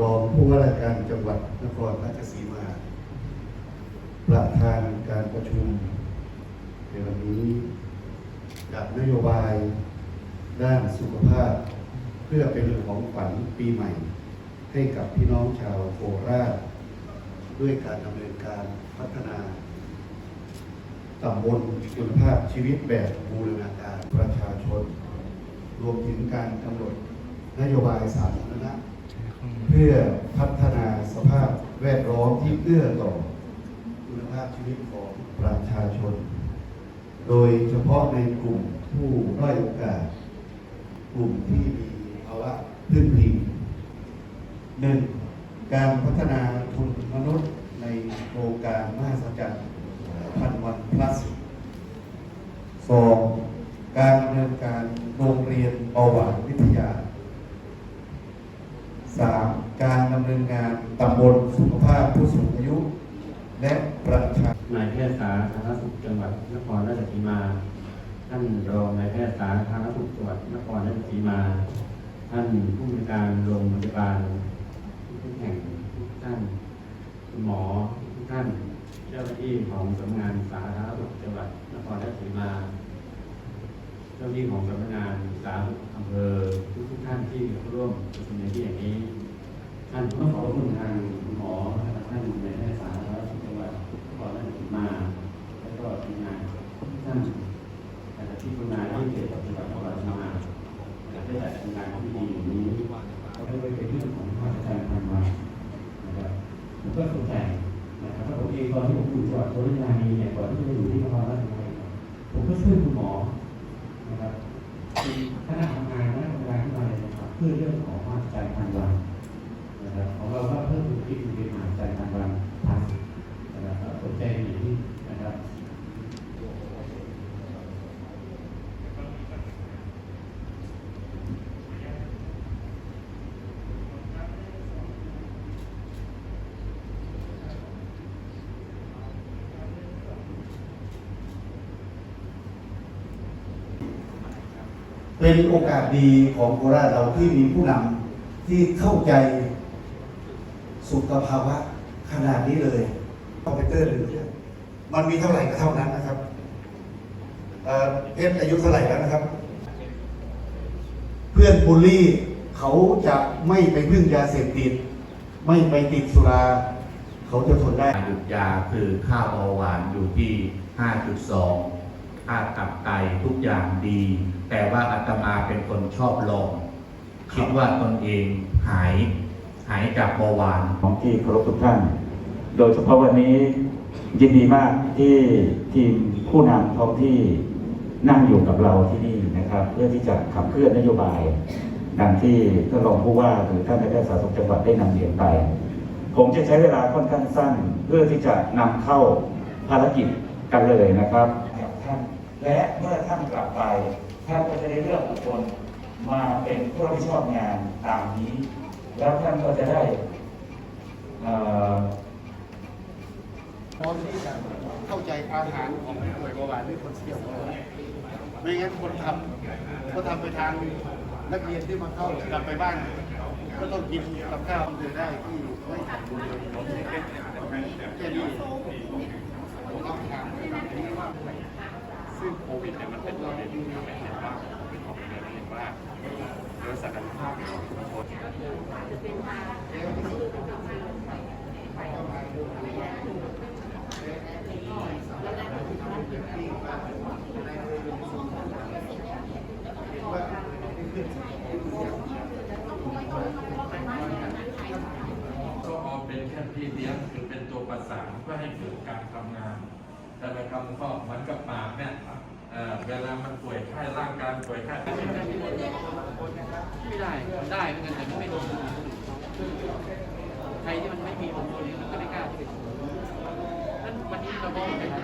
รองผู้ว่าราชการจังหวัดนครราชสีมา ประธานการประชุมในวันนี้กับนโยบายด้านสุขภาพ เพื่อเป็นของขวัญปีใหม่ ให้กับพี่น้องชาวโคราช ด้วยการดำเนินการพัฒนาตำบลคุณภาพชีวิตแบบบูรณาการประชาชน รวมถึงการกำหนดนโยบายสาธารณะ เพื่อพัฒนาสภาพแวดล้อมที่เอื้อต่อคุณภาพชีวิตของประชาชน โดยเฉพาะในกลุ่มผู้ด้อยโอกาส กลุ่มที่มีภาวะพื้นพิงหนึ่งการพัฒนาทุนมนุษย์ในโครงการมหัศจรรย์พันวัน plus สองการดำเนินการโรงเรียนเบาหวานวิทยา สามการดำเนินงานตำบลสุขภาพผู้สูงอายุ และประชานายแพทย์สาธารณสุขจังหวัดนครราชสีมา ท่านรองนายแพทย์สาธารณสุขจังหวัดนครราชสีมา ท่านผู้บริการโรงพยาบาลทุกแห่งทุกท่านคุณหมอทุกท่าน เจ้าหน้าที่ของสำนักงานสาธารณสุขจังหวัดนครราชสีมา จ้าที่ของสำนักงานสาธารณสุขอำเภอทุกๆท่านที่ร่วมประชุมในที่แห่างนี้ ท่านผู้ขอบคุณทางคุณหมอท่านในแพทย์สาธารณสุขจังหวัดนครราชสีมา แล้วก็ทีมงานทุกท่านแต่ที่ทำงานที่เกี่ยวกับจังหวัดนครราชสีมาและได้จัดทำงานที่ดีอย่างนี้ก็ไม่ได้เป็นเรื่องของมาตรการทำมานะครับผมก็เข้าใจนะครับว่าผมเองตอนที่ผมอยู่จังหวัดสุราษฎร์ธานีเนี่ยก่อนที่จะมาอยู่ที่นครราชสีมาผมก็ช่วยคุณหมอ นะครับมีคณะทำงานคณะทำงานขึ้นมาเลยนะครับเพื่อเรื่องของมาตรการทางวันนะครับของเราก็เพิ่มพื้นที่เป็นมหาใจพันวันพัสนะครับสนใจอยู่ที่นะครับ เป็นโอกาสดีของโคราชเราที่มีผู้นำที่เข้าใจสุขภาวะขนาดนี้เลยคอมพิวเตอร์หรือเนี่ยมันมีเท่าไหร่ก็เท่านั้นนะครับเอ่อเพชรอายุเท่าไหร่แล้วนะครับ เพื่อนบูลลี่เขาจะไม่ไปพึ่งยาเสพติด ไม่ไปติดสุรา เขาจะทนได้การหยุดยาคือค่าเบาหวานอยู่ที่ 5.2 ค่าตับไตทุกอย่างดี แต่ว่าอาตมาเป็นคนชอบลองคิดว่าตนเองหายหายจากเบาหวานของที่เคารพทุกท่าน โดยเฉพาะวันนี้ยินดีมากที่ทีมผู้นำท้องที่นั่งอยู่กับเราที่นี่นะครับ เพื่อที่จะขับเคลื่อนนโยบายดังที่ท่านรองผู้ว่าหรือท่านนายแพทย์สาธารณสุขจังหวัดได้นำเรียนไป ผมจะใช้เวลาค่อนข้างสั้น เพื่อที่จะนำเข้าภารกิจกันเลยนะครับาน และเมื่อท่านกลับไปท่านก็จะได้เลือกบุคคลมาเป็นผู้รับผิดชอบงานตามนี้ แล้วท่านก็จะได้เอ่อพร้อมที่จะเข้าใจอาหารของผู้ป่วยเบาหวานหรือคนเสี่ยงเบาหวานไม่งั้นคนทำก็ทำไปทางนักเรียนที่มาเข้ากลับไปบ้าน ก็ต้องกินกับข้าวมันจะได้ที่ไม่ขาดบุญเลยแค่นี้ิดเนี่ยมันเป็นตัวเด่นที่ทำให้เห็นว่าเป็นของเด่นเห็นว่าโดยศักยภาพของชุมชนก็เอาเป็นแค่พี่เลี้ยงคือเป็นตัวประสานเพื่อให้เกิดการทำงาน แต่ละคำก็เหมือนกับปากเนี่ย เวลามันป่วยไข้ร่างกายป่วยไข้ไม่ได้ ได้เหมือนกันแต่ไม่ลงใครที่มันไม่มีองค์ตัวนี้มันก็ไม่กล้าที่จะนั้นวันนี้เรามองในฐาน